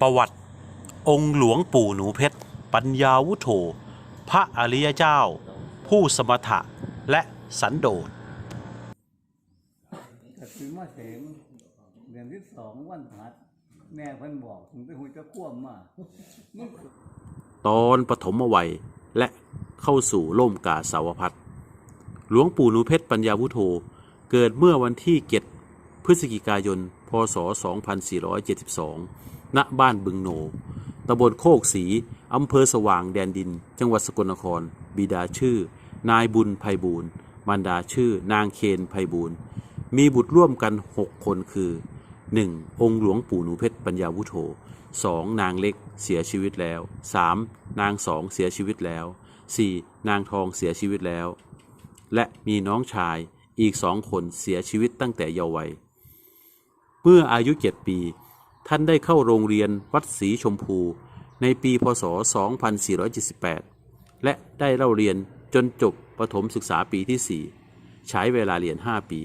ประวัติองค์หลวงปู่หนูเพชร ปัญญาวุโธพระอริยเจ้า ผู้สมถะและสันโดษก็คือมาเสงเดือนที่สองวันหัด แม่เพิ่นบอกถึงไปหุยจะคว่ำมามึงตอนปฐมวัยและเข้าสู่ล่มกาสาวพัฒน์หลวงปู่หนูเพชรปัญญาวุโธเกิดเมื่อวันที่เจ็ดพฤศจิกายน พศ 2472 ณบ้านบึงโหนตำบลโคกศรีอำเภอสว่างแดนดิน จังหวัดสกลนคร บิดาชื่อ นายบุญไพบูลย์มารดาชื่อ นางเคนไพบูลย์มีบุตรร่วมกัน 6 คนคือ 1. องค์หลวงปู่หนูเพชรปัญญาวุโธ 2. นางเล็กเสียชีวิตแล้ว 3. นางสองเสียชีวิตแล้ว 4. นางทองเสียชีวิตแล้ว และมีน้องชายอีกสองคนเสียชีวิตตั้งแต่เยาว์วัย เมื่ออายุเจ็ดปี ท่านได้เข้าโรงเรียนวัดศรีชมพู ในปีพศ 2478 และได้เล่าเรียนจนจบประถมศึกษาปีที่ 4 ใช้เวลาเรียน 5 ปี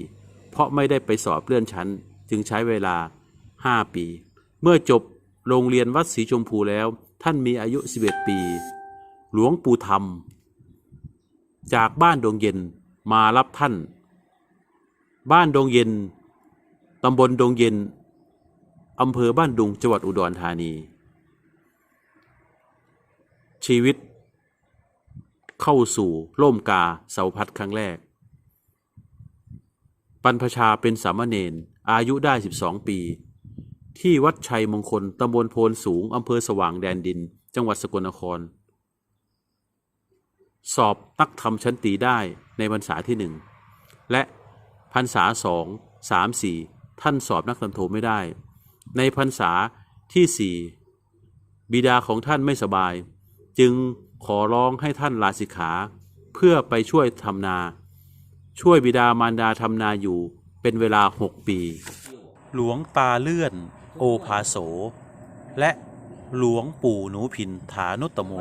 เพราะไม่ได้ไปสอบเลื่อนชั้น จึงใช้เวลา 5 ปี เมื่อจบโรงเรียนวัดศรีชมพูแล้ว ท่านมีอายุ 11 ปี หลวงปู่ธรรม จากบ้านดงเย็นมารับท่าน บ้านดงเย็นตำบลดงเย็น อำเภอบ้านดุงจังหวัดอุดรธานี ชีวิต เข้าสู่ร่มกาเสาพัดครั้งแรก ปันพชาเป็นสามเณรอายุได้ 12 ปี ที่วัดชัยมงคลตำบลโพนสูงอำเภอสว่างแดนดิน จังหวัดสกลนคร สอบนักธรรมชั้นตีได้ในพรรษาที่หนึ่งและพรรษาสองสามสี่ท่านสอบนักธรรมโทไม่ได้ ในพรรษาที่สี่บิดาของท่านไม่สบาย จึงขอร้องให้ท่านลาสิกขา เพื่อไปช่วยทำนา ช่วยบิดามารดาทำนาอยู่เป็นเวลาหกปี หลวงตาเลื่อน โอภาโส และหลวงปู่หนูพินฐานุตโม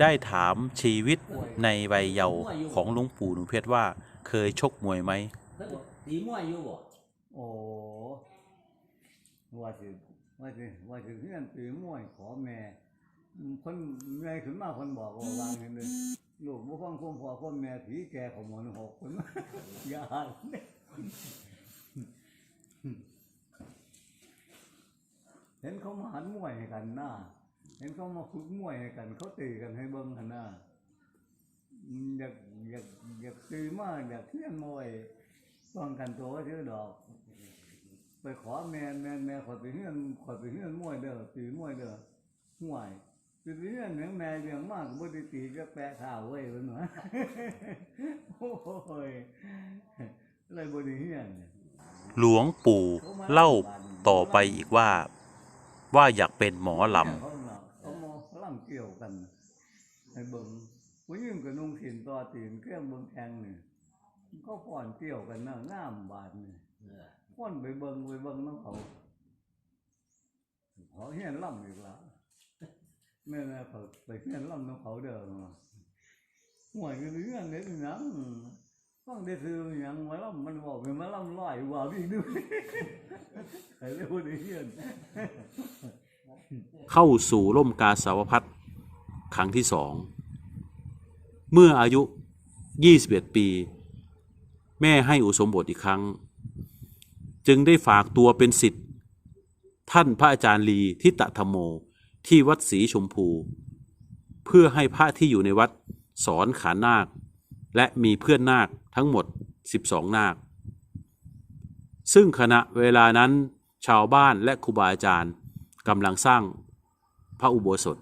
ได้ถามชีวิตในวัยเยาว์ของหลวงปู่หนูเพชรว่าเคยชกมวยไหมตีมวยอยู่บ่โอ้ ว่าสิว่าสิว่าสิเฮือนตีม่วยขอแม่คนแม่ขึ้นมาคนบอกว่าวางเห็นเลยลูกบ่ฟังความพ่อความแม่ผีแก่ของหมอนหกคนอย่าเนี่ยเห็นเขามาหันมวยให้กันหน้าเห็นเขามาฝึกมวยให้กัน เขาตีกันให้เบิ่งหันหน้าอยากอยากอยากตีมากอยากเที่ยนมวยป้องกันตัวไว้ซื้อดอก ไปขอแม่แม่แม่ขอไปเฮือนขอไปเฮือนมวยเด้อตีมวยเด้อห่วยไปเฮือนแม่แม่เลี้ยงมากบ่ได้ตีจะแปะข้าวไว้เพิ่นว่าโอ้ยเลยบ่ได้เฮือนหลวงปู่เล่าต่อไปอีกว่า ว่าอยากเป็นหมอลเขาน่ะเขามองฝรั่งเกี่ยวกันให้เบิ่งผู้หญิงก็นุ่งสินต่อตีนเครื่องเบิ่งแทงนี่เขาฟ้อนเกี่ยวกันน่ะงามบาดนี่ เออฟ้อนไปเบิ่งไปเบิ่งน้ำเขาเขาเฮียนล่ำอีกแล้วแม่แม่เขาไปเฮียนล่ำน้ำเขาเด้อห่วยก็เรื่องเล็กหยังฟังได้ซื้อหยังมาล่ำมันบอกเป็นมาล่ำลอยว่าพี่ด้วยใครเรียกว่าได้เฮียนเข้าสู่ร่มกาสาวพัฒน์ครั้งที่สอง เมื่ออายุ 21 ปี แม่ให้อุสมบทอีกครั้ง จึงได้ฝากตัวเป็นสิทธิ์ท่านพระอาจารย์ลีทิตธรรมโมที่วัดศรีชมพู เพื่อให้พระที่อยู่ในวัดสอนขานนาค และมีเพื่อนนาคทั้งหมด 12 นาค ซึ่งขณะเวลานั้นชาวบ้านและครูบาอาจารย์กำลังสร้างพระอุโบสถ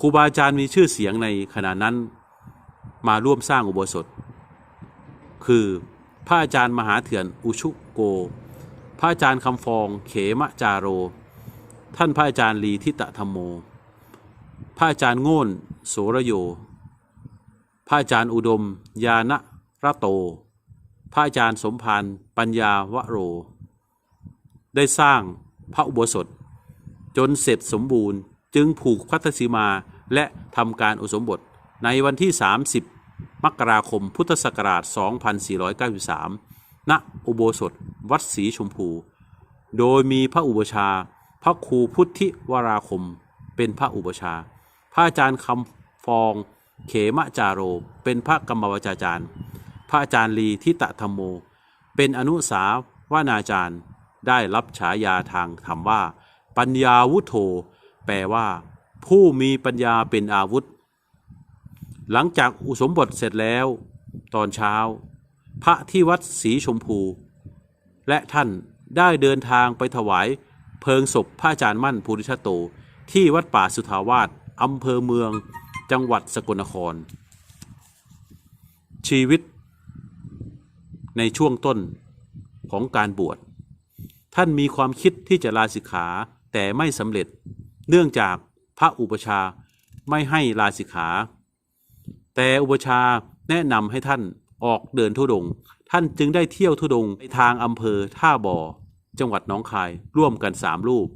ครูบาอาจารย์มีชื่อเสียงในขณะนั้นมาร่วมสร้างอุโบสถ คือ พระอาจารย์มหาเถื่อนอุชุโก พระอาจารย์คำฟองเขมจาโร ท่านพระอาจารย์ลีทิตธรรมโม พระอาจารย์โง่นโสระโย พระอาจารย์อุดม ยานะระโต พระอาจารย์สมภารปัญญาวโร ได้สร้างพระอุโบสถ จนเสร็จสมบูรณ์จึงผูกพัทธสีมาและทำการอุสมบทในวันที่ 30 มกราคมพุทธศักราช 2493 ณ อุโบสถ วัดศรีชมพู โดยมีพระอุปชา พระครูพุทธิวราคม เป็นพระอุปชา พระอาจารย์คำฟอง เขมะจาโร เป็นพระกรรมวจาจารย์ พระอาจารย์ลีทิตธรรมโม เป็นอนุสาวนาจารย์ ได้รับฉายาทางธรรมว่า ปัญญาวุโธ แปลว่า ผู้มีปัญญาเป็นอาวุธ หลังจากอุสมบทเสร็จแล้ว ตอนเช้า พระที่วัดศรีชมพู และท่านได้เดินทางไปถวาย เพลิงศพพระอาจารย์มั่นภูริชโต ที่วัดป่าสุทาวาสอำเภอเมือง จังหวัดสกลนคร ชีวิต ในช่วงต้นของการบวช ท่านมีความคิดที่จะลาสิกขาแต่ไม่สำเร็จ เนื่องจากพระอุปชาไม่ให้ลาสิกขา แต่อุปชาแนะนำให้ท่านออกเดินทุดง ท่านจึงได้เที่ยวทุดงในทางอำเภอท่าบ่อ จังหวัดน้องคายร่วมกันสามรูป